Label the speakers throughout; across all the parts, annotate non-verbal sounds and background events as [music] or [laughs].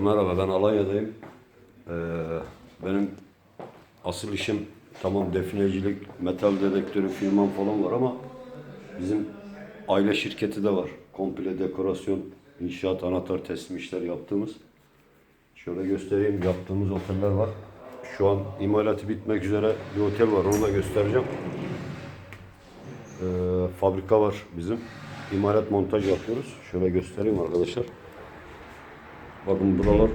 Speaker 1: merhaba ben Alanya'dayım. Ee, benim asıl işim tamam definecilik, metal dedektörü, firmam falan var ama bizim aile şirketi de var. Komple dekorasyon, inşaat, anahtar teslim işleri yaptığımız. Şöyle göstereyim yaptığımız oteller var. Şu an imalatı bitmek üzere bir otel var onu da göstereceğim. Ee, fabrika var bizim. İmalat montaj yapıyoruz. Şöyle göstereyim arkadaşlar. Bakın buralar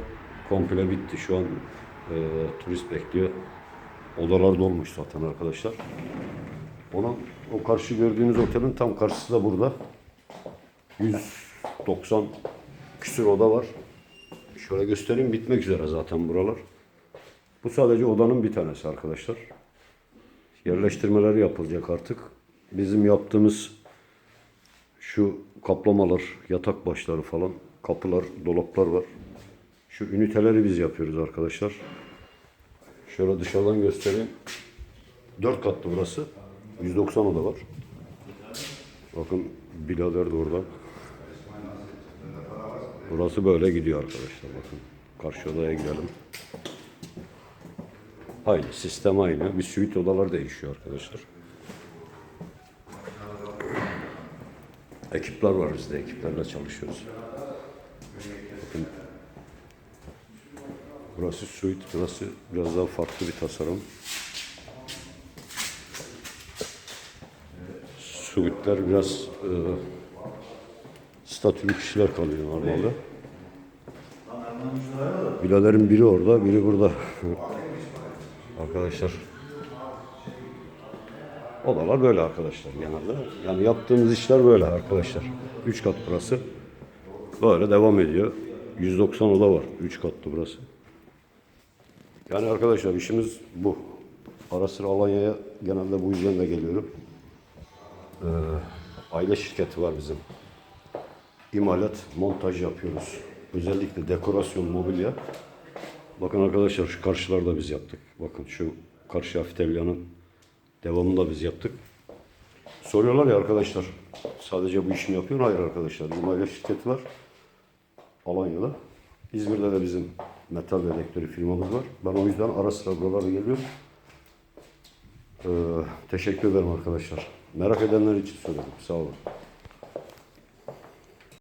Speaker 1: komple bitti. Şu an e, turist bekliyor. Odalar dolmuş zaten arkadaşlar. Ona o karşı gördüğünüz otelin tam karşısı da burada. 190 küsür oda var. Şöyle göstereyim bitmek üzere zaten buralar. Bu sadece odanın bir tanesi arkadaşlar. Yerleştirmeleri yapılacak artık. Bizim yaptığımız şu kaplamalar, yatak başları falan, kapılar, dolaplar var. Şu üniteleri biz yapıyoruz arkadaşlar. Şöyle dışarıdan göstereyim. 4 katlı burası. 190 oda var. Bakın birader de orada. Burası böyle gidiyor arkadaşlar bakın. Karşı odaya gidelim. Aynı sistem aynı. Bir suite odalar değişiyor arkadaşlar. Ekipler var bizde. Ekiplerle çalışıyoruz. Burası suite. Burası biraz daha farklı bir tasarım. Suite'ler biraz e, statülü kişiler kalıyor normalde. Biraderin biri orada, biri burada. [laughs] Arkadaşlar. Odalar böyle arkadaşlar genelde. Yani yaptığımız işler böyle arkadaşlar. 3 kat burası. Böyle devam ediyor. 190 oda var. 3 katlı burası. Yani arkadaşlar işimiz bu. Ara sıra Alanya'ya genelde bu yüzden de geliyorum. Ee, aile şirketi var bizim. İmalat, montaj yapıyoruz. Özellikle dekorasyon, mobilya. Bakın arkadaşlar şu karşılarda biz yaptık. Bakın şu karşı Afitelyan'ın devamını da biz yaptık. Soruyorlar ya arkadaşlar sadece bu işi mi yapıyorsun? Hayır arkadaşlar. Aile şirketi var. Alanya'da. İzmir'de de bizim metal dedektörü firmamız var. Ben o yüzden ara sıra buralara geliyorum. Ee, teşekkür ederim arkadaşlar. Merak edenler için söyledim. Sağ olun.